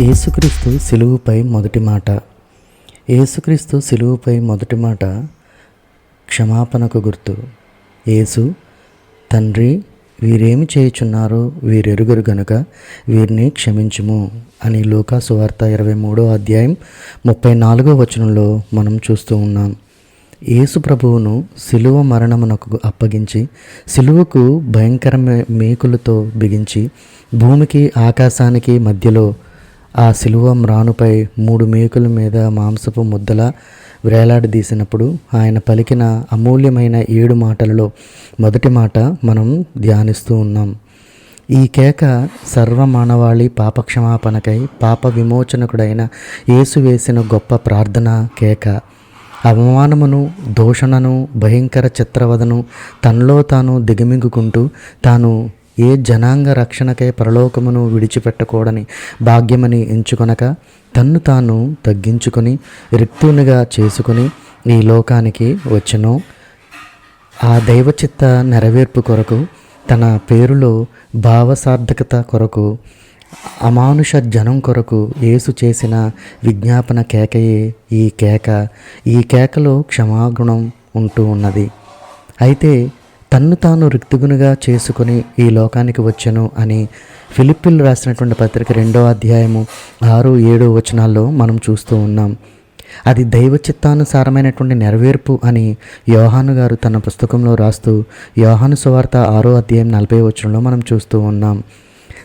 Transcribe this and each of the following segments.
యేసుక్రీస్తు సిలువుపై మొదటి మాట. యేసుక్రీస్తు సిలువుపై మొదటి మాట క్షమాపణకు గుర్తు. యేసు తండ్రి వీరేమి చేయుచున్నారో వీరెరుగరు గనుక వీరిని క్షమించుము అని లోకా సువార్త ఇరవై మూడో అధ్యాయం ముప్పై నాలుగో వచనంలో మనం చూస్తూ ఉన్నాం. యేసు ప్రభువును సిలువ మరణమునకు అప్పగించి సిలువకు భయంకర మేకులతో బిగించి భూమికి ఆకాశానికి మధ్యలో ఆ సిలువ మ్రానుపై మూడు మేకుల మీద మాంసపు ముద్దల వేలాడదీసినప్పుడు ఆయన పలికిన అమూల్యమైన ఏడు మాటలలో మొదటి మాట మనం ధ్యానిస్తూ ఉన్నాం. ఈ కేక సర్వమానవాళి పాపక్షమాపణకై పాప విమోచనకుడైన యేసు వేసిన గొప్ప ప్రార్థన కేక. అవమానమును దోషణను భయంకర చిత్రవదను తనలో తాను దిగమింగుకుంటూ తాను ఏ జనాంగ రక్షణకై పరలోకమును విడిచిపెట్టకూడని భాగ్యమని ఎంచుకొనక తన్ను తాను తగ్గించుకొని రిక్తునిగా చేసుకుని ఈ లోకానికి వచ్చెను. ఆ దైవచిత్త నెరవేర్పు కొరకు తన పేరులో భావసార్థకత కొరకు అమానుష జనం కొరకు యేసు చేసిన విజ్ఞాపన కేకయే ఈ కేక. ఈ కేకలో క్షమాగుణం ఉంటూ ఉన్నది. అయితే తన్ను తాను రిక్తిగునుగా చేసుకుని ఈ లోకానికి వచ్చను అని ఫిలిపిల్ రాసినటువంటి పత్రిక రెండో అధ్యాయము ఆరు ఏడు వచనాల్లో మనం చూస్తూ ఉన్నాం. అది దైవ చిత్తానుసారమైనటువంటి నెరవేర్పు అని యోహాను గారు తన పుస్తకంలో రాస్తూ యోహాను సువార్త ఆరో అధ్యాయం నలభై వచనంలో మనం చూస్తూ ఉన్నాం.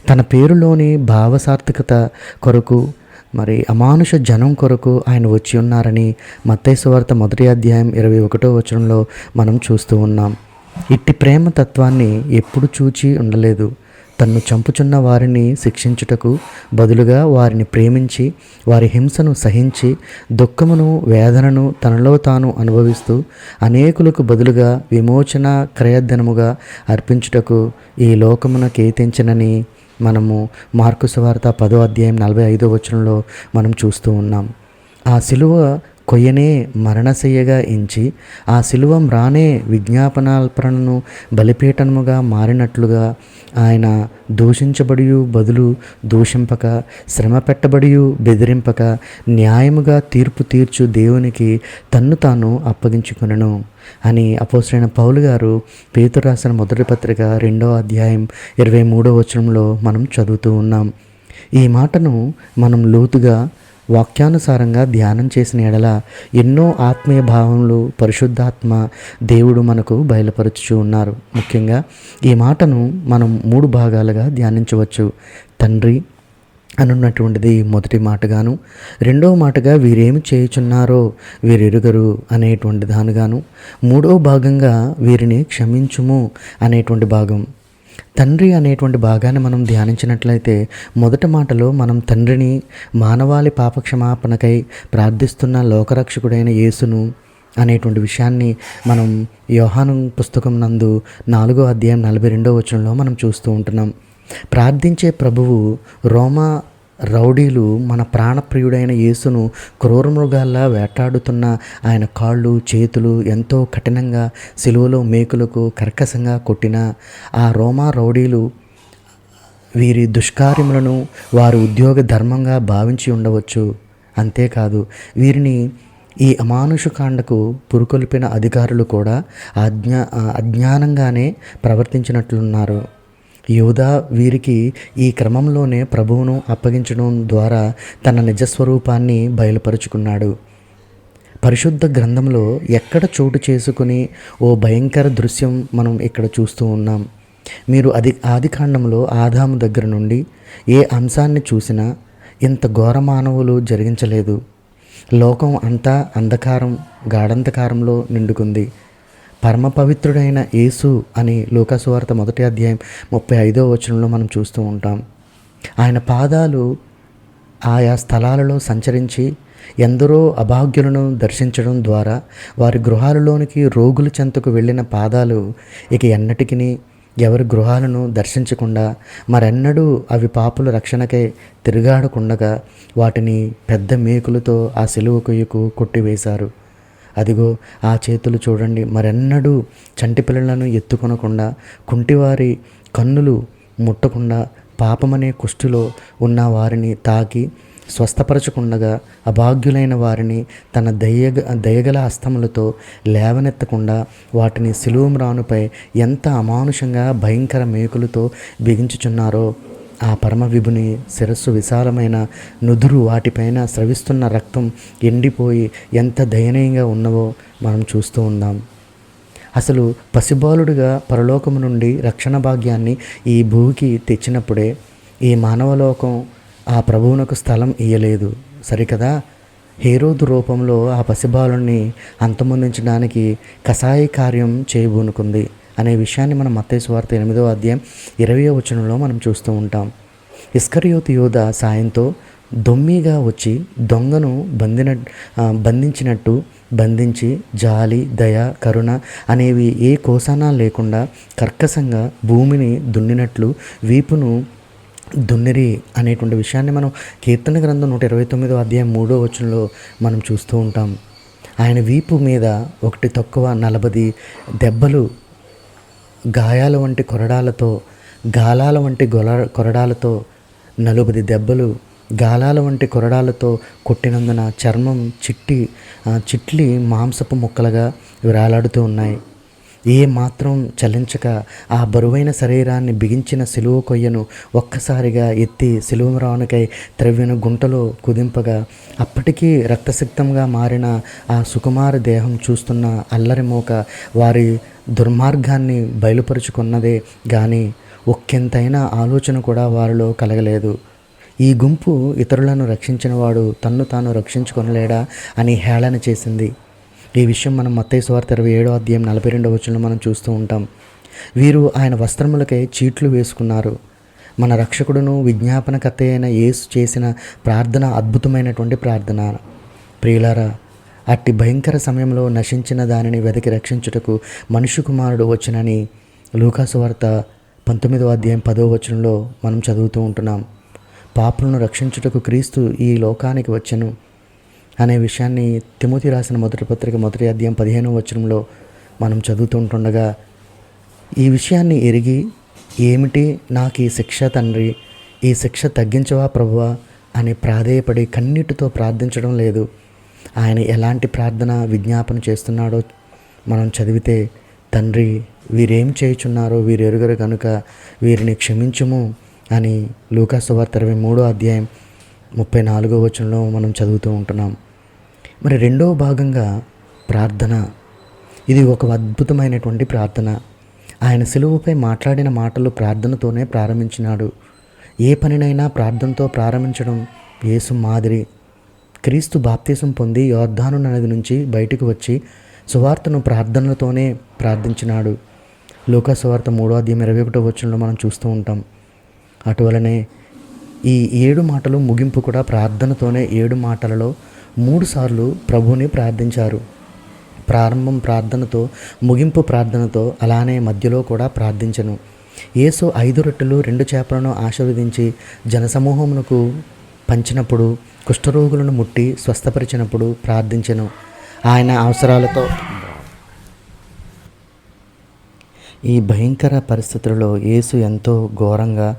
తన పేరులోని భావసార్థకత కొరకు మరి అమానుష జనం కొరకు ఆయన వచ్చి ఉన్నారని మత్తయి సువార్త మొదటి అధ్యాయం ఇరవై ఒకటో వచనంలో మనం చూస్తూ ఉన్నాం. ఇట్టి ప్రేమ తత్వాన్ని ఎప్పుడు చూచి ఉండలేదు. తన్ను చంపుచున్న వారిని శిక్షించుటకు బదులుగా వారిని ప్రేమించి వారి హింసను సహించి దుఃఖమును వేదనను తనలో తాను అనుభవిస్తూ అనేకులకు బదులుగా విమోచన క్రయధనముగా అర్పించుటకు ఈ లోకమున కేతించనని మనము మార్కు సువార్త పదో అధ్యాయం నలభై ఐదో వచనంలో మనం చూస్తూ ఉన్నాం. ఆ సిలువ కొయ్యనే మరణశయ్యగా ఎంచి ఆ శిలువ మ్రానే విజ్ఞాపనాల్పరణను బలిపీఠనముగా మారినట్లుగా ఆయన దూషించబడియు బదులు దూషింపక శ్రమ పెట్టబడియు బెదిరింపక న్యాయముగా తీర్పు తీర్చు దేవునికి తన్ను తాను అప్పగించుకునను అని అపోసరైన పౌలు గారు పేతురు రాసిన మొదటి పత్రిక రెండో అధ్యాయం ఇరవై మూడో వచనంలో మనం చదువుతూ ఉన్నాం. ఈ మాటను మనం లోతుగా వాక్యానుసారంగా ధ్యానం చేసిన ఎడల ఎన్నో ఆత్మీయ భావములు పరిశుద్ధాత్మ దేవుడు మనకు బయలుపరచుచు ఉన్నారు. ముఖ్యంగా ఈ మాటను మనం మూడు భాగాలుగా ధ్యానించవచ్చు. తండ్రి అనున్నటువంటిది మొదటి మాటగాను రెండవ మాటగా వీరేమి చేయుచున్నారో వీరెరుగరు అనేటువంటి దానిగాను మూడో భాగంగా వీరిని క్షమించుము అనేటువంటి భాగం. తండ్రి అనేటువంటి భాగాన్ని మనం ధ్యానించినట్లయితే మొదటి మాటలో మనం తండ్రిని మానవాళి పాపక్షమాపణకై ప్రార్థిస్తున్న లోకరక్షకుడైన యేసును అనేటువంటి విషయాన్ని మనం యోహాను పుస్తకం నందు నాలుగో అధ్యాయం నలభై రెండో వచనంలో మనం చూస్తూ ఉంటున్నాం. ప్రార్థించే ప్రభువు రోమా రౌడీలు మన ప్రాణప్రియుడైన యేసును క్రూరమృగాల్లా వేటాడుతున్న ఆయన కాళ్ళు చేతులు ఎంతో కఠినంగా సిలువలో మేకులకు కర్కశంగా కొట్టిన ఆ రోమా రౌడీలు వీరి దుష్కార్యములను వారు ఉద్యోగ ధర్మంగా భావించి ఉండవచ్చు. అంతేకాదు వీరిని ఈ అమానుషకాండకు పురుకొల్పిన అధికారులు కూడా అజ్ఞా అజ్ఞానంగానే ప్రవర్తించినట్లున్నారు. యోధా వీరికి ఈ క్రమంలోనే ప్రభువును అప్పగించడం ద్వారా తన నిజస్వరూపాన్ని బయలుపరుచుకున్నాడు. పరిశుద్ధ గ్రంథంలో ఎక్కడ చోటు చేసుకుని ఓ భయంకర దృశ్యం మనం ఇక్కడ చూస్తూ ఉన్నాం. మీరు అది ఆది కాండంలో ఆదాము దగ్గర నుండి ఏ అంశాన్ని చూసినా ఇంత ఘోర మానవులు జరిగించలేదు. లోకం అంతా అంధకారం గాఢంధకారంలో నిండుకుంది. పరమ పవిత్రుడైన యేసు అని లోకసువార్త మొదటి అధ్యాయం ముప్పై ఐదో వచనంలో మనం చూస్తూ ఉంటాం. ఆయన పాదాలు ఆయా స్థలాలలో సంచరించి ఎందరో అభాగ్యులను దర్శించడం ద్వారా వారి గృహాలలోనికి రోగుల చెంతకు వెళ్ళిన పాదాలు ఇక ఎన్నటికి ఎవరి గృహాలను దర్శించకుండా మరెన్నడూ అవి పాపుల రక్షణకై తిరుగాడకుండగా వాటిని పెద్ద మేకులతో ఆ సిలువ కొయ్యకు కొట్టివేశారు. అదిగో ఆ చేతులు చూడండి. మరెన్నడూ చంటి పిల్లలను ఎత్తుకొనకుండా కుంటివారి కన్నులు ముట్టకుండా పాపమనే కుష్టిలో ఉన్న వారిని తాకి స్వస్థపరచకుండగా అభాగ్యులైన వారిని తన దయగ దయగల హస్తములతో లేవనెత్తకుండా వాటిని రానుపై ఎంత అమానుషంగా భయంకర మేకులతో బిగించుచున్నారో ఆ పరమ విభుని శిరస్సు విశాలమైన నుదురు వాటిపైన స్రవిస్తున్న రక్తం ఎండిపోయి ఎంత దయనీయంగా ఉన్నవో మనం చూస్తూ ఉందాం. అసలు పసిబాలుడిగా పరలోకము నుండి రక్షణ భాగ్యాన్ని ఈ భూమికి తెచ్చినప్పుడే ఈ మానవలోకం ఆ ప్రభువునకు స్థలం ఇయ్యలేదు. సరికదా? హేరోదు రూపంలో ఆ పసిబాలుని అంతమొందించడానికి కషాయ కార్యం చేయబూనుకుంది అనే విషయాన్ని మనం మత్తేసు వార్త ఎనిమిదో అధ్యాయం ఇరవయో వచనంలో మనం చూస్తూ ఉంటాం. ఇస్కరియోతు యోధ సాయంతో దొమ్మిగా వచ్చి దొంగను బంధిన బంధించినట్టు బంధించి జాలి దయ కరుణ అనేవి ఏ కోసానా లేకుండా కర్కశంగా భూమిని దున్నినట్లు వీపును దున్నిరి అనేటువంటి విషయాన్ని మనం కీర్తన గ్రంథం నూట ఇరవై తొమ్మిదో అధ్యాయం మూడో వచనంలో మనం చూస్తూ ఉంటాం. ఆయన వీపు మీద ఒకటి తక్కువ నలభై దెబ్బలు గాయాల వంటి కొరడాలతో గాలాల వంటి గొల కొరడాలతో నలుబది దెబ్బలు గాలాల వంటి కొరడాలతో కొట్టినందున చర్మం చిట్టి చిట్లి మాంసపు ముక్కలుగా వేలాడుతూ ఉన్నాయి. ఏ మాత్రం చలించక ఆ బరువైన శరీరాన్ని బిగించిన సిలువ కొయ్యను ఒక్కసారిగా ఎత్తి సిలువరానుకై త్రవ్యను గుంటలో కుదింపగా అప్పటికీ రక్తసిక్తంగా మారిన ఆ సుకుమార దేహం చూస్తున్న అల్లరిమోక వారి దుర్మార్గాన్ని బయలుపరుచుకున్నదే కానీ ఒక్కెంతైనా ఆలోచన కూడా వారిలో కలగలేదు. ఈ గుంపు ఇతరులను రక్షించినవాడు తన్ను తాను రక్షించుకొనలేడా అని హేళన చేసింది. ఈ విషయం మనం మత్తయ్య స్వార్థ ఇరవై ఏడో అధ్యాయం నలభై రెండో వచనంలో మనం చూస్తూ ఉంటాం. వీరు ఆయన వస్త్రములకై చీట్లు వేసుకున్నారు. మన రక్షకుడును విజ్ఞాపనకర్త అయిన యేసు చేసిన ప్రార్థన అద్భుతమైనటువంటి ప్రార్థన. ప్రియులారా అట్టి భయంకర సమయంలో నశించిన దానిని వెతికి రక్షించుటకు మనుషు కుమారుడు వచ్చినని లూకాసు వార్త పంతొమ్మిదవ అధ్యాయం పదో వచనంలో మనం చదువుతూ ఉంటున్నాం. పాపులను రక్షించుటకు క్రీస్తు ఈ లోకానికి వచ్చను అనే విషయాన్ని తిమోతి రాసిన మొదటి పత్రిక మొదటి అధ్యాయం పదిహేనవ వచనంలో మనం చదువుతుంటుండగా ఈ విషయాన్ని ఎరిగి ఏమిటి నాకు ఈ శిక్ష తండ్రి? ఈ శిక్ష తగ్గించవా ప్రభువా? అని ప్రాధేయపడి కన్నీటితో ప్రార్థించడం లేదు. ఆయన ఎలాంటి ప్రార్థన విజ్ఞాపన చేస్తున్నాడో మనం చదివితే తండ్రి వీరేం చేయుచున్నారో వీరు ఎరుగరు కనుక వీరిని క్షమించము అని లూకాసు వార్త ఇరవై మూడో అధ్యాయం ముప్పై నాలుగో వచనంలో మనం చదువుతూ ఉంటున్నాం. మరి రెండవ భాగంగా ప్రార్థన. ఇది ఒక అద్భుతమైనటువంటి ప్రార్థన. ఆయన సెలువుపై మాట్లాడిన మాటలు ప్రార్థనతోనే ప్రారంభించినాడు. ఏ పనినైనా ప్రార్థనతో ప్రారంభించడం యేసు మాదిరి. క్రీస్తు బాప్తీసం పొంది యోర్ధాను నది నుంచి బయటకు వచ్చి సువార్తను ప్రార్థనలతోనే ప్రార్థించినాడు. లోక సువార్త మూడో అధ్యాయం ఇరవై ఒకటో వచ్చంలో మనం చూస్తూ ఉంటాం. అటువలనే ఈ ఏడు మాటలు ముగింపు కూడా ప్రార్థనతోనే ఏడు మాటలలో మూడుసార్లు ప్రభుని ప్రార్థించారు. ప్రారంభం ప్రార్థనతో ముగింపు ప్రార్థనతో అలానే మధ్యలో కూడా ప్రార్థించను. యేసు ఐదు రొట్టెలు రెండు చేపలను ఆశీర్వదించి జనసమూహమునకు పంచినప్పుడు కుష్ఠరోగులను ముట్టి స్వస్థపరిచినప్పుడు ప్రార్థించను. ఆయన అవసరాలతో ఈ భయంకర పరిస్థితులలో యేసు ఎంతో ఘోరంగా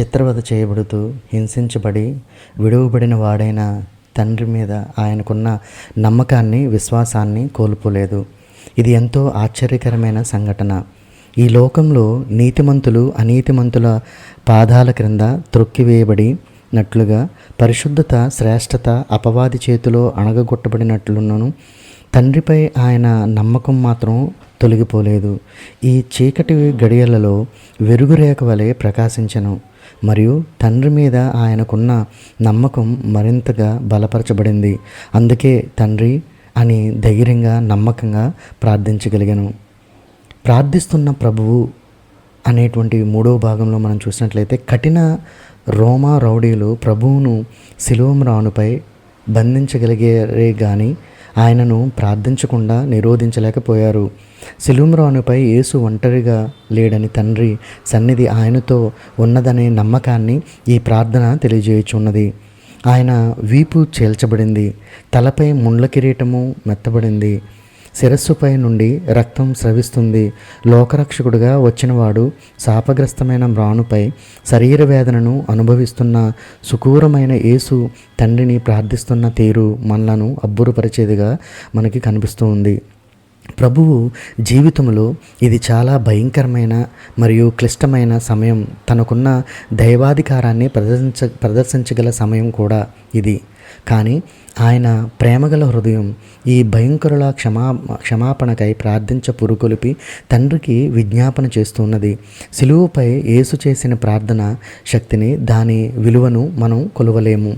చిత్రవద చేయబడుతూ హింసించబడి విడువబడిన వాడైన తండ్రి మీద ఆయనకున్న నమ్మకాన్ని విశ్వాసాన్ని కోల్పోలేదు. ఇది ఎంతో ఆశ్చర్యకరమైన సంఘటన. ఈ లోకంలో నీతిమంతులు అనీతిమంతుల పాదాల క్రింద త్రొక్కివేయబడి నట్లుగా పరిశుద్ధత శ్రేష్టత అపవాది చేతిలో అణగగొట్టబడినట్లున్నను. తండ్రిపై ఆయన నమ్మకం మాత్రం తొలగిపోలేదు. ఈ చీకటి గడియలలో వెరుగురేఖ వలె ప్రకాశించను. మరియు తండ్రి మీద ఆయనకున్న నమ్మకం మరింతగా బలపరచబడింది. అందుకే తండ్రి అని ధైర్యంగా నమ్మకంగా ప్రార్థించగలిగాను. ప్రార్థిస్తున్న ప్రభువు అనేటువంటి మూడో భాగంలో మనం చూసినట్లయితే కఠిన రోమా రౌడీలు ప్రభువును రానుపై బంధించగలిగారే కానీ ఆయనను ప్రార్థించకుండా నిరోధించలేకపోయారు. శిలుమ్రానుపై యేసు ఒంటరిగా లేడని తండ్రి సన్నిధి ఆయనతో ఉన్నదనే నమ్మకాన్ని ఈ ప్రార్థన తెలియజేయుచున్నది. ఆయన వీపు చేల్చబడింది తలపై ముండ్ల కిరీటము మెత్తబడింది. శిరస్సుపై నుండి రక్తం స్రవిస్తుంది. లోకరక్షకుడుగా వచ్చినవాడు శాపగ్రస్తమైన మ్రానుపై శరీర వేదనను అనుభవిస్తున్న సుకూరమైన యేసు తండ్రిని ప్రార్థిస్తున్న తీరు మనలను అబ్బురపరిచేదిగా మనకి కనిపిస్తూ ఉంది. ప్రభువు జీవితంలో ఇది చాలా భయంకరమైన మరియు క్లిష్టమైన సమయం. తనకున్న దైవాధికారాన్ని ప్రదర్శించ ప్రదర్శించగల సమయం కూడా ఇది. కానీ ఆయన ప్రేమగల హృదయం ఈ భయంకరుల క్షమా క్షమాపణకై ప్రార్థించ పురుకొలిపి తండ్రికి విజ్ఞాపన చేస్తున్నది. సిలువుపై యేసు చేసిన ప్రార్థన శక్తిని దాని విలువను మనం కొలవలేము.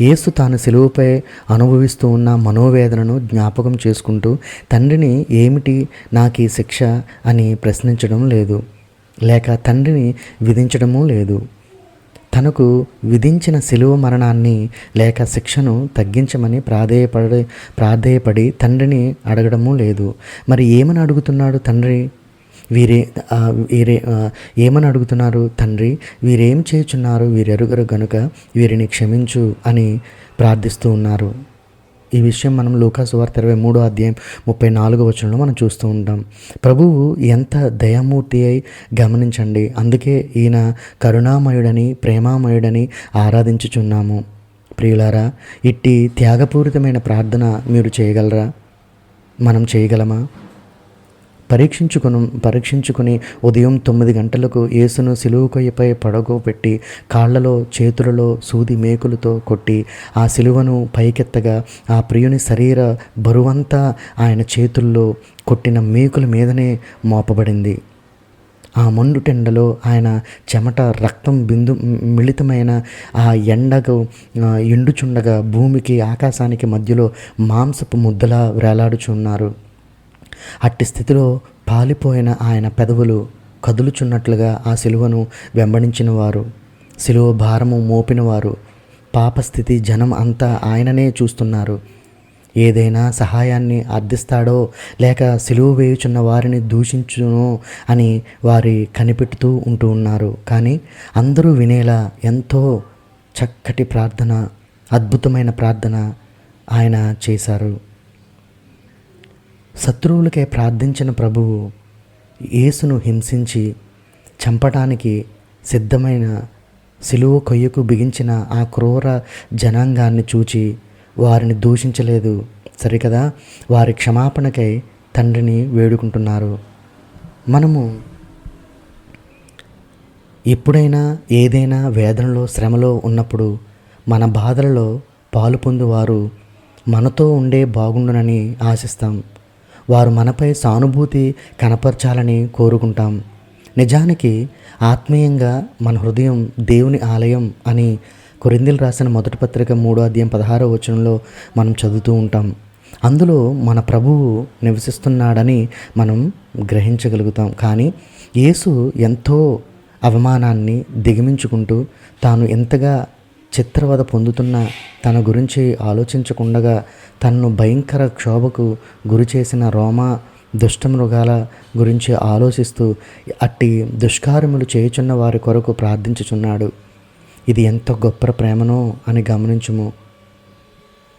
యేసు తాను సెలువుపై అనుభవిస్తూ ఉన్న మనోవేదనను జ్ఞాపకం చేసుకుంటూ తండ్రిని ఏమిటి నాకు ఈ శిక్ష అని ప్రశ్నించడం లేదు. లేక తండ్రిని విధించడము లేదు. తనకు విధించిన శిలువ మరణాన్ని లేక శిక్షను తగ్గించమని ప్రాధేయపడి ప్రాధేయపడి తండ్రిని అడగడము లేదు. మరి ఏమని అడుగుతున్నాడు తండ్రి? వీరే వీరే ఏమని అడుగుతున్నారు తండ్రి? వీరేం చేయుచున్నారు? వీరెరుగరు గనుక వీరిని క్షమించు అని ప్రార్థిస్తూ ఉన్నారు. ఈ విషయం మనం లూకాసు వార్త ఇరవై మూడో అధ్యాయం ముప్పై నాలుగో వచనంలో మనం చూస్తూ ఉంటాం. ప్రభువు ఎంత దయామూర్తి అయి గమనించండి. అందుకే ఈయన కరుణామయుడని ప్రేమామయుడని ఆరాధించుచున్నాము. ప్రియులారా ఇట్టి త్యాగపూరితమైన ప్రార్థన మీరు చేయగలరా? మనం చేయగలమా? పరీక్షించుకుని పరీక్షించుకుని ఉదయం తొమ్మిది గంటలకు యేసును సిలువు కొయ్యపై పడగోపెట్టి కాళ్ళలో చేతులలో సూది మేకులతో కొట్టి ఆ సిలువను పైకెత్తగా ఆ ప్రియుని శరీర బరువంతా ఆయన చేతుల్లో కొట్టిన మేకుల మీదనే మోపబడింది. ఆ మండుటెండలో ఆయన చెమట రక్తం బిందు మిళితమైన ఆ ఎండకు ఎండుచుండగా భూమికి ఆకాశానికి మధ్యలో మాంసపు ముద్దలా వేలాడుచున్నారు. అట్టి స్థితిలో పాలిపోయిన ఆయన పెదవులు కదులుచున్నట్లుగా ఆ సిలువను వెంబడించిన వారు సిలువ భారము మోపినవారు. పాపస్థితి జనం అంతా ఆయననే చూస్తున్నారు. ఏదైనా సహాయాన్ని అర్థిస్తాడో లేక సిలువ వేయుచున్న వారిని దూషించునో అని వారి కనిపెడుతూ ఉంటూ ఉన్నారు. కానీ అందరూ వినేలా ఎంతో చక్కటి ప్రార్థన అద్భుతమైన ప్రార్థన ఆయన చేశారు. శత్రువులకే ప్రార్థించిన ప్రభువు యేసును హింసించి చంపటానికి సిద్ధమైన సిలువ కొయ్యకు బిగించిన ఆ క్రూర జనాంగాన్ని చూచి వారిని దూషించలేదు. సరికదా? వారి క్షమాపణకై తండ్రిని వేడుకుంటున్నారు. మనము ఎప్పుడైనా ఏదైనా వేదనలో శ్రమలో ఉన్నప్పుడు మన బాధలలో పాలు పొందువారు మనతో ఉండే బాగుండునని ఆశిస్తాం. వారు మనపై సానుభూతి కనపరచాలని కోరుకుంటాం. నిజానికి ఆత్మీయంగా మన హృదయం దేవుని ఆలయం అని కొరిందిలు రాసిన మొదటి పత్రిక మూడో అధ్యాయం పదహారో వచనంలో మనం చదువుతూ ఉంటాం. అందులో మన ప్రభువు నివసిస్తున్నాడని మనం గ్రహించగలుగుతాం. కానీ యేసు ఎంతో అవమానాన్ని దిగమించుకుంటూ తాను ఎంతగా చిత్రవద పొందుతున్న తన గురించి ఆలోచించకుండగా తనను భయంకర క్షోభకు గురి చేసిన రోమా దుష్టమృగాల గురించి ఆలోచిస్తూ అట్టి దుష్కార్యములు చేయుచున్న వారి కొరకు ప్రార్థించుచున్నాడు. ఇది ఎంత గొప్ప ప్రేమనో అని గమనించుము.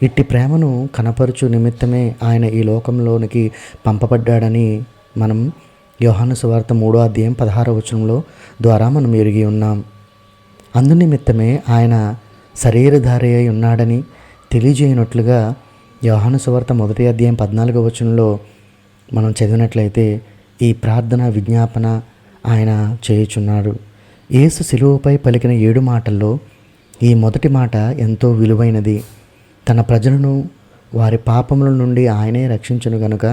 ఇట్టి ప్రేమను కనపరుచు నిమిత్తమే ఆయన ఈ లోకంలోనికి పంపబడ్డాడని మనం యోహాను సువార్త మూడో అధ్యాయం పదహారవ వచనంలో ద్వారా మనం ఎరిగి ఉన్నాం. అందునిమిత్తమే ఆయన శరీరధారి అయి ఉన్నాడని తెలియజేయనట్లుగా యోహాను సువార్త మొదటి అధ్యాయం పద్నాలుగో వచనంలో మనం చదివినట్లయితే ఈ ప్రార్థన విజ్ఞాపన ఆయన చేయుచున్నాడు. యేసు శిలువపై పలికిన ఏడు మాటల్లో ఈ మొదటి మాట ఎంతో విలువైనది. తన ప్రజలను వారి పాపముల నుండి ఆయనే రక్షించను గనుక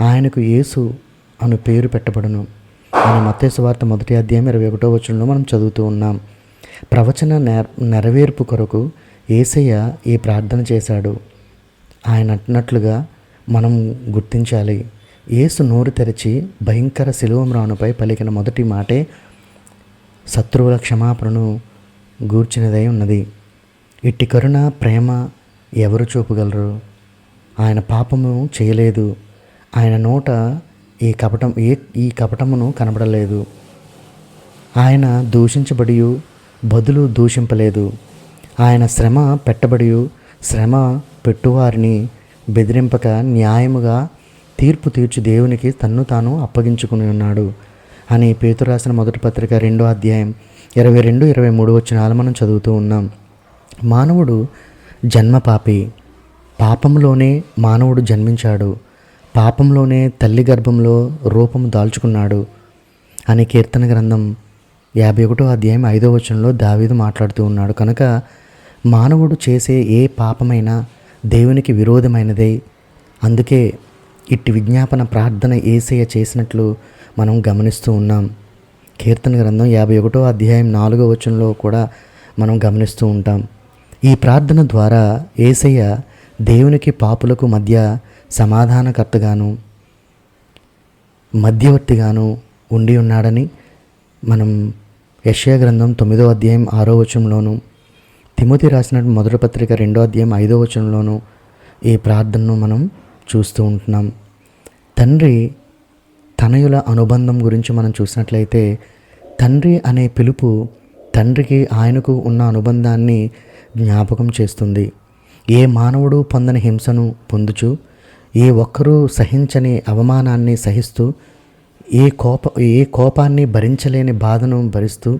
ఆయనకు యేసు అను పేరు పెట్టబడును. మన మత్తేసు వార్త మొదటి అధ్యాయం ఇరవై ఒకటో వచనంలో మనం చదువుతూ ఉన్నాం. ప్రవచన నెర నెరవేర్పు కొరకు ఏసయ్య ఈ ప్రార్థన చేశాడు ఆయన అంటున్నట్లుగా మనం గుర్తించాలి. ఏసు నోరు తెరిచి భయంకర శిలువమ్రానుపై పలికిన మొదటి మాటే శత్రువుల క్షమాపణను గూర్చినదై ఉన్నది. ఇట్టి కరుణ ప్రేమ ఎవరు చూపగలరు? ఆయన పాపము చేయలేదు. ఆయన నోట ఈ కపటం ఏ ఈ కపటమును కనబడలేదు. ఆయన దూషించబడి బదులు దూషింపలేదు. ఆయన శ్రమ పెట్టబడి శ్రమ పెట్టువారిని బెదిరింపక న్యాయముగా తీర్పు తీర్చి దేవునికి తన్ను తాను అప్పగించుకుని ఉన్నాడు అని పేతు రాసిన మొదటి పత్రిక రెండో అధ్యాయం ఇరవై రెండు ఇరవై మూడు వచ్చినాలు మనం చదువుతూ ఉన్నాం. మానవుడు జన్మ పాపి. పాపంలోనే మానవుడు జన్మించాడు. పాపంలోనే తల్లి గర్భంలో రూపం దాల్చుకున్నాడు అని కీర్తన గ్రంథం యాభై ఒకటో అధ్యాయం ఐదో వచనంలో దావీదు మాట్లాడుతూ ఉన్నాడు. కనుక మానవుడు చేసే ఏ పాపమైనా దేవునికి విరోధమైనదే. అందుకే ఇట్టి విజ్ఞాపన ప్రార్థన ఏసయ్య చేసినట్లు మనం గమనిస్తూ ఉన్నాం. కీర్తన గ్రంథం యాభై ఒకటో అధ్యాయం నాలుగో వచనంలో కూడా మనం గమనిస్తూ ఉంటాం. ఈ ప్రార్థన ద్వారా ఏసయ్య దేవునికి పాపులకు మధ్య సమాధానకర్తగాను మధ్యవర్తిగాను ఉండి ఉన్నాడని మనం యశ్యా గ్రంథం తొమ్మిదో అధ్యాయం ఆరో వచనంలోను తిమోతి రాసిన మొదటి పత్రిక రెండో అధ్యాయం ఐదో వచనంలోను ఈ ప్రార్థనను మనం చూస్తూ ఉంటున్నాం. తండ్రి తనయుల అనుబంధం గురించి మనం చూసినట్లయితే తండ్రి అనే పిలుపు తండ్రికి ఆయనకు ఉన్న అనుబంధాన్ని జ్ఞాపకం చేస్తుంది. ఏ మానవుడు పొందని హింసను పొందుచు ఏ ఒక్కరూ సహించని అవమానాన్ని సహిస్తూ ఏ కోప ఏ కోపాన్ని భరించలేని బాధను భరిస్తూ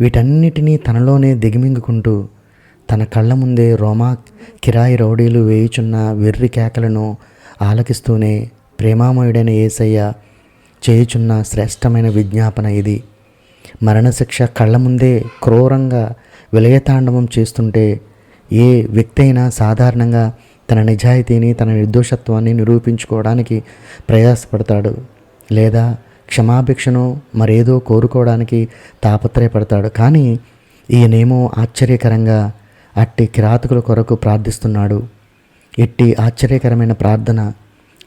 వీటన్నిటినీ తనలోనే దిగమింగుకుంటూ తన కళ్ళ ముందే రోమా కిరాయి రౌడీలు వేయుచున్న వెర్రి కేకలను ఆలకిస్తూనే ప్రేమామయుడైన ఏసయ్య చేయుచున్న శ్రేష్టమైన విజ్ఞాపన ఇది. మరణశిక్ష కళ్ళ ముందే క్రూరంగా విలయతాండవం చేస్తుంటే ఏ వ్యక్తి అయినా సాధారణంగా తన నిజాయితీని తన నిర్దోషత్వాన్ని నిరూపించుకోవడానికి ప్రయాసపడతాడు. లేదా క్షమాభిక్షను మరేదో కోరుకోవడానికి తాపత్రయపడతాడు. కానీ ఈయనేమో ఆశ్చర్యకరంగా అట్టి కిరాతకుల కొరకు ప్రార్థిస్తున్నాడు. ఇట్టి ఆశ్చర్యకరమైన ప్రార్థన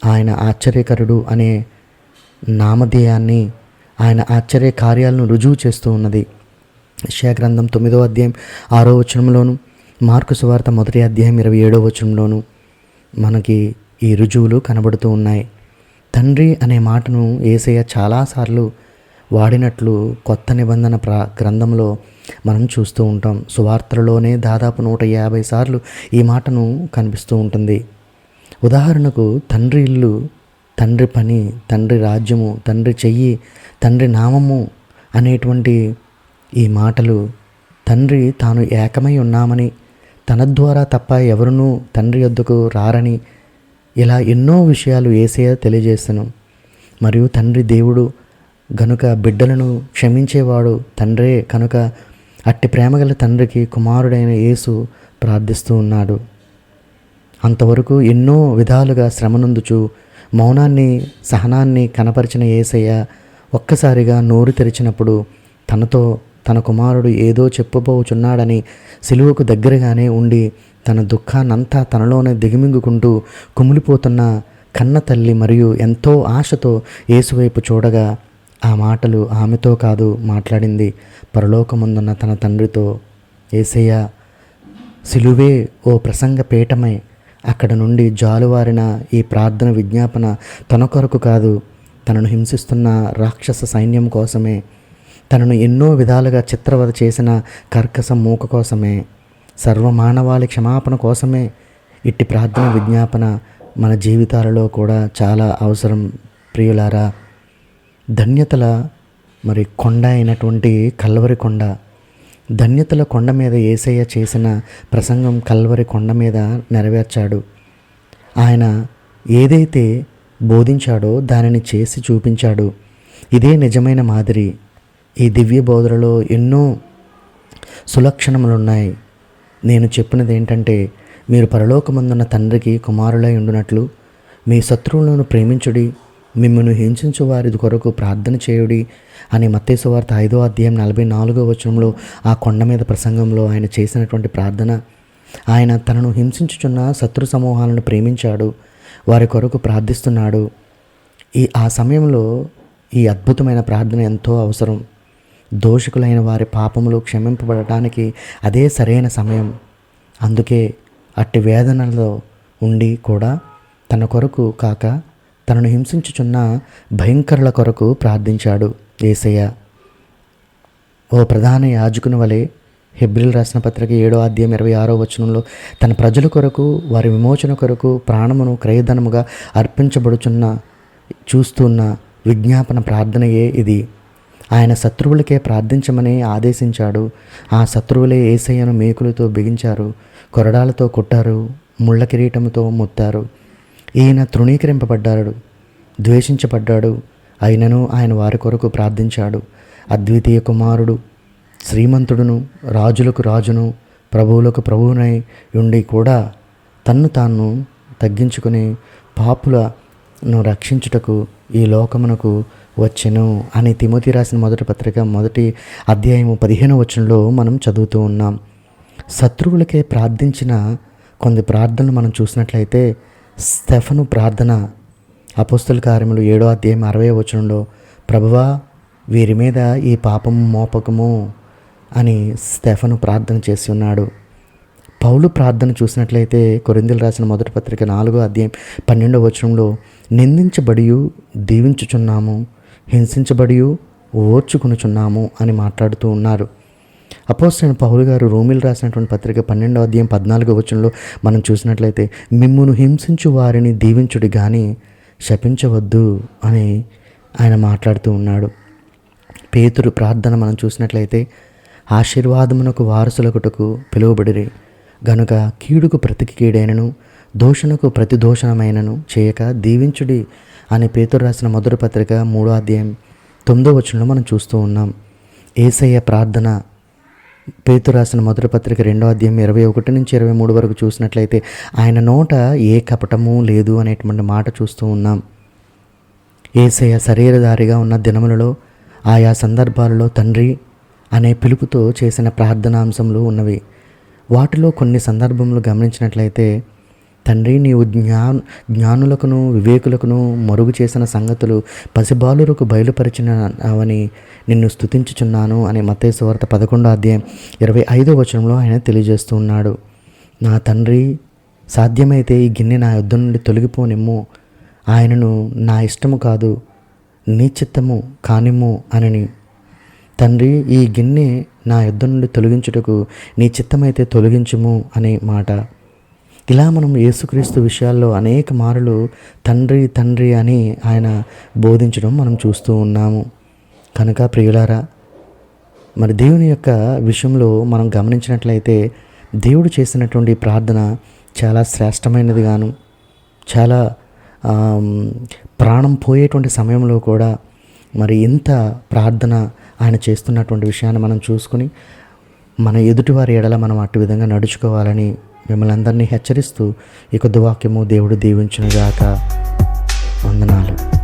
ఆయన ఆశ్చర్యకరుడు అనే నామధేయాన్ని ఆయన ఆశ్చర్య కార్యాలను రుజువు చేస్తూ ఉన్నది. గ్రంథం తొమ్మిదో అధ్యాయం ఆరో వచనంలోను మార్కు సువార్త మొదటి అధ్యాయం ఇరవై ఏడో వచనంలోను మనకి ఈ రుజువులు కనబడుతూ ఉన్నాయి. తండ్రి అనే మాటను ఏసయ్య చాలాసార్లు వాడినట్లు కొత్త నిబంధన ప్ర గ్రంథంలో మనం చూస్తూ ఉంటాం. సువార్తలలోనే దాదాపు నూట యాభై సార్లు ఈ మాటను కనిపిస్తూ ఉంటుంది. ఉదాహరణకు తండ్రి ఇల్లు తండ్రి పని తండ్రి రాజ్యము తండ్రి చెయ్యి తండ్రి నామము అనేటువంటి ఈ మాటలు తండ్రి తాను ఏకమై ఉన్నామని తన ద్వారా తప్ప ఎవరునూ తండ్రి వద్దకు రారని ఇలా ఎన్నో విషయాలు ఏసయ్య తెలియజేస్తాను. మరియు తండ్రి దేవుడు గనుక బిడ్డలను క్షమించేవాడు తండ్రే కనుక అట్టి ప్రేమగల తండ్రికి కుమారుడైన యేసు ప్రార్థిస్తూ ఉన్నాడు. అంతవరకు ఎన్నో విధాలుగా శ్రమనందుచు మౌనాన్ని సహనాన్ని కనపరిచిన ఏసయ్య ఒక్కసారిగా నోరు తెరిచినప్పుడు తనతో తన కుమారుడు ఏదో చెప్పబోచున్నాడని సిలువకు దగ్గరగానే ఉండి తన దుఃఖాన్నంతా తనలోనే దిగమింగుకుంటూ కుమిలిపోతున్న కన్న తల్లి మరియు ఎంతో ఆశతో ఏసువైపు చూడగా ఆ మాటలు ఆమెతో కాదు మాట్లాడింది పరలోకముందున్న తన తండ్రితో. ఏసయ్య సిలువే ఓ ప్రసంగ పీఠమై అక్కడ నుండి జాలువారిన ఈ ప్రార్థన విజ్ఞాపన తన కొరకు కాదు తనను హింసిస్తున్న రాక్షస సైన్యం కోసమే తనను ఎన్నో విధాలుగా చిత్రవద చేసిన కర్కస మూక కోసమే. సర్వమానవాళి క్షమాపణ కోసమే ఇట్టి ప్రార్థన విజ్ఞాపన మన జీవితాలలో కూడా చాలా అవసరం. ప్రియులారా ధన్యతల మరి కొండ అయినటువంటి కల్వరి కొండ ధన్యతల కొండ మీద ఏసయ్య చేసిన ప్రసంగం కల్వరి కొండ మీద నెరవేర్చాడు. ఆయన ఏదైతే బోధించాడో దానిని చేసి చూపించాడు. ఇదే నిజమైన మాదిరి. ఈ దివ్య బోధనలో ఎన్నో సులక్షణములున్నాయి. నేను చెప్పినది ఏంటంటే మీరు పరలోకమందున్న తండ్రికి కుమారులై ఉండునట్లు మీ శత్రువులను ప్రేమించుడి మిమ్మల్ని హింసించు వారి కొరకు ప్రార్థన చేయుడి అని మత్తేసు వార్త ఐదో అధ్యాయం నలభై నాలుగో వచనంలో ఆ కొండ మీద ప్రసంగంలో ఆయన చేసినటువంటి ప్రార్థన. ఆయన తనను హింసించుచున్న శత్రు సమూహాలను ప్రేమించాడు వారి కొరకు ప్రార్థిస్తున్నాడు. ఈ ఆ సమయంలో ఈ అద్భుతమైన ప్రార్థన ఎంతో అవసరం. దోషకులైన వారి పాపములు క్షమింపబడటానికి అదే సరైన సమయం. అందుకే అట్టి వేదనలో ఉండి కూడా తన కొరకు కాక తనను హింసించుచున్న భయంకరుల కొరకు ప్రార్థించాడు ఏసయ్య. ఓ ప్రధాన యాజకుని వలె హెబ్రిల్ రాసిన పత్రిక ఏడో అధ్యాయం ఇరవై ఆరో వచనంలో తన ప్రజల కొరకు వారి విమోచన కొరకు ప్రాణమును క్రయధనముగా అర్పించబడుచున్న చూస్తున్న విజ్ఞాపన ప్రార్థనయే ఇది. ఆయన శత్రువులకే ప్రార్థించమని ఆదేశించాడు. ఆ శత్రువులే ఏసయ్యను మేకులతో బిగించారు కొరడాలతో కొట్టారు ముళ్ళ కిరీటముతో ముత్తారు. ఈయన తృణీకరింపబడ్డాడు ద్వేషించబడ్డాడు. అయినను ఆయన వారి కొరకు ప్రార్థించాడు. అద్వితీయ కుమారుడు శ్రీమంతుడును రాజులకు రాజును ప్రభువులకు ప్రభువునై ఉండి కూడా తన్ను తాను తగ్గించుకుని పాపులను రక్షించుటకు ఈ లోకమునకు వచ్చెను అని తిమోతి రాసిన మొదటి పత్రిక మొదటి అధ్యాయము పదిహేను వచనంలో మనం చదువుతూ ఉన్నాం. శత్రువులకే ప్రార్థించిన కొన్ని ప్రార్థనలు మనం చూసినట్లయితే స్టెఫను ప్రార్థన అపోస్తుల కార్యములు ఏడో అధ్యాయం అరవై వచనంలో ప్రభువా వీరి మీద ఈ పాపం మోపకము అని స్టెఫను ప్రార్థన చేసి ఉన్నాడు. పౌలు ప్రార్థన చూసినట్లయితే కొరిందలు రాసిన మొదటి పత్రిక నాలుగో అధ్యాయం పన్నెండవ వచనంలో నిందించబడి దీవించుచున్నాము హింసించబడి ఓర్చుకునుచున్నాము అని మాట్లాడుతూ ఉన్నారు. అపోస్తైన పౌలు గారు రోమిల్ రాసినటువంటి పత్రిక పన్నెండో అధ్యాయం పద్నాలుగో వచనంలో మనం చూసినట్లయితే మిమ్మును హింసించు వారిని దీవించుడి కానీ శపించవద్దు అని ఆయన మాట్లాడుతూ ఉన్నాడు. పేతురు ప్రార్థన మనం చూసినట్లయితే ఆశీర్వాదమునకు వారసులకుటకు పిలువబడిరి. గనుక కీడుకు ప్రతికి కీడైనను దోషణకు ప్రతి దోషణమైనను చేయక దీవించుడి అని పేతురు రాసిన మొదటి పత్రిక మూడో అధ్యాయం తొమ్మిదో వచనంలో మనం చూస్తూ ఉన్నాం. ఏసయ్య ప్రార్థన. పేతురు రాసిన మొదటి పత్రిక రెండో అధ్యాయం ఇరవై ఒకటి నుంచి ఇరవై మూడు వరకు చూసినట్లయితే ఆయన నోట ఏ కపటము లేదు అనేటువంటి మాట చూస్తూ ఉన్నాం. ఏసయ్య శరీరధారిగా ఉన్న దినములలో ఆయా సందర్భాలలో తండ్రి అనే పిలుపుతో చేసిన ప్రార్థనాంశములు ఉన్నవి. వాటిలో కొన్ని సందర్భములు గమనించినట్లయితే తండ్రి నీవు జ్ఞా జ్ఞానులకును వివేకులకును మరుగు చేసిన సంగతులు పసిబాలురకు బయలుపరిచినవని నిన్ను స్తుతించుచున్నాను అని మతేశ్వార్త పదకొండో అధ్యాయం ఇరవై ఐదో వచనంలో ఆయన తెలియజేస్తూ ఉన్నాడు. నా తండ్రి సాధ్యమైతే ఈ గిన్నె నా యుద్ధం నుండి తొలగిపోనిమ్ము ఆయనను నా ఇష్టము కాదు నీ చిత్తము కానిమ్ము అనని. తండ్రి ఈ గిన్నె నా యుద్ధం నుండి తొలగించుటకు నీ చిత్తమైతే తొలగించుము అనే మాట. ఇలా మనం యేసుక్రీస్తు విషయాల్లో అనేక మారులు తండ్రి తండ్రి అని ఆయన బోధించడం మనం చూస్తూ ఉన్నాము. కనుక ప్రియులారా మరి దేవుని యొక్క విషయంలో మనం గమనించినట్లయితే దేవుడు చేసినటువంటి ప్రార్థన చాలా శ్రేష్టమైనది గాను చాలా ప్రాణం పోయేటువంటి సమయంలో కూడా మరి ఇంత ప్రార్థన ఆయన చేస్తున్నటువంటి విషయాన్ని మనం చూసుకుని మన ఎదుటివారి ఎడల మనం అటు విధంగా నడుచుకోవాలని మిమ్మల్ని అందరినీ హెచ్చరిస్తూ ఈ కొద్ది వాక్యము దేవుడు దీవించునుగాక. వందనాలు.